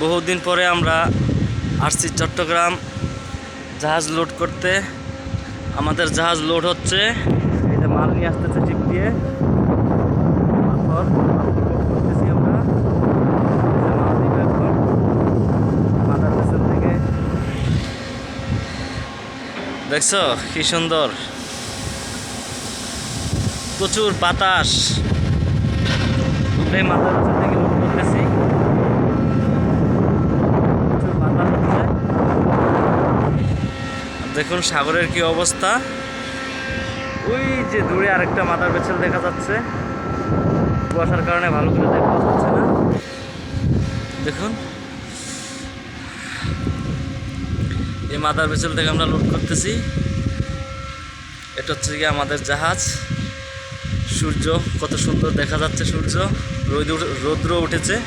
বহুদিন পরে আমরা আসছি চট্টগ্রাম জাহাজ লোড করতে। আমাদের জাহাজ লোড হচ্ছে। যে মাল নিয়ে আসতেছে জিপ দিয়ে। পাথর করতেছি আমরা। থেকে। দেখছ কি সুন্দর? প্রচুর বাতাস। ভেসেল থেকে লোড করতেছি প্রচুর বাতাস হচ্ছে দেখুন সাগরের কি অবস্থা। ওই যে দূরে আরেকটা মাদার বেছেল দেখা যাচ্ছে। কুয়াশার কারণে ভালো করে দেখা যাচ্ছে না। দেখুন। এই মাদার বেছেল থেকে আমরা লোড করতেছি। এটা হচ্ছে গিয়ে আমাদের জাহাজ। সূর্য, কত সুন্দর দেখা যাচ্ছে সূর্য। রৌদ্র রৌদ্র উঠেছে।